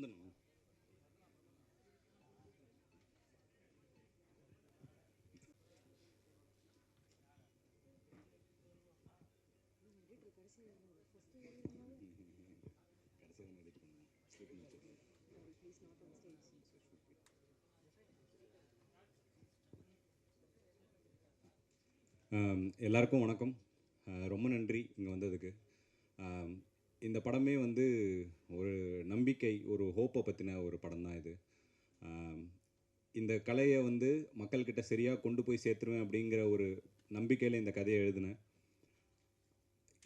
வந்துடணும் எல்லாருக்கும் வணக்கம். ரொம்ப நன்றி இங்கே வந்ததுக்கு. இந்த படமே வந்து ஒரு நம்பிக்கை ஒரு ஹோப்பை பற்றின ஒரு படம் தான் இது இந்த கலையை வந்து மக்கள்கிட்ட சரியாக கொண்டு போய் சேர்த்துருவேன் அப்படிங்கிற ஒரு நம்பிக்கையில் இந்த கதையை எழுதினேன்.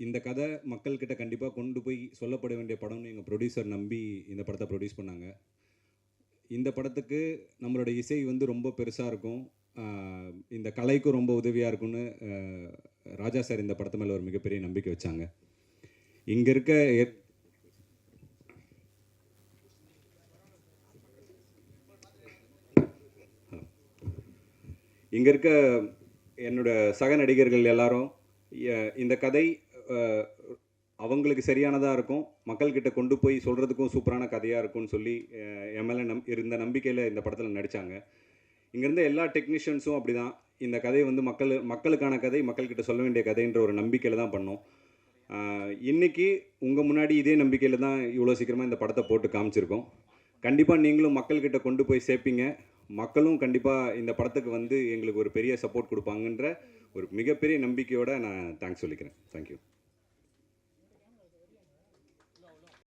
இந்த கதை மக்கள்கிட்ட கண்டிப்பாக கொண்டு போய் சொல்லப்பட வேண்டிய படம்னு எங்கள் ப்ரொடியூசர் நம்பி இந்த படத்தை ப்ரொடியூஸ் பண்ணாங்க. இந்த படத்துக்கு நம்மளோட இசை வந்து ரொம்ப பெருசாக இருக்கும். இந்த கலைக்கும் ரொம்ப உதவியாக இருக்கும்னு ராஜா சார் இந்த படத்து மேலே ஒரு மிகப்பெரிய நம்பிக்கை வச்சாங்க. இங்கே இருக்க எ- இங்கே இருக்க என்னோட சக நடிகர்கள் எல்லாரும் இந்த கதை அவங்களுக்கு சரியானதாக இருக்கும் மக்கள்கிட்ட கொண்டு போய் சொல்கிறதுக்கும் சூப்பரான கதையாக இருக்கும்னு சொல்லி எம்எல்ஏ நம் இருந்த நம்பிக்கையில் இந்த படத்தில் நடித்தாங்க இங்கேருந்த எல்லா டெக்னீஷியன்ஸும் அப்படி தான் இந்த கதை வந்து மக்கள் மக்களுக்கான கதை மக்கள்கிட்ட சொல்ல வேண்டிய கதைன்ற ஒரு நம்பிக்கையில் தான் பண்ணோம். இன்றைக்கி உங்கள் முன்னாடி இதே நம்பிக்கையில் தான் இவ்வளோ சீக்கிரமாக இந்த படத்தை போட்டு காமிச்சிருக்கோம். கண்டிப்பாக நீங்களும் மக்கள்கிட்ட கொண்டு போய் சேர்ப்பீங்க. மக்களும் கண்டிப்பாக இந்த படத்துக்கு வந்து எங்களுக்கு ஒரு பெரிய சப்போர்ட் கொடுப்பாங்கன்ற ஒரு மிகப்பெரிய நம்பிக்கையோடு நான் தேங்க்ஸ் சொல்லிக்கிறேன். தேங்க்யூ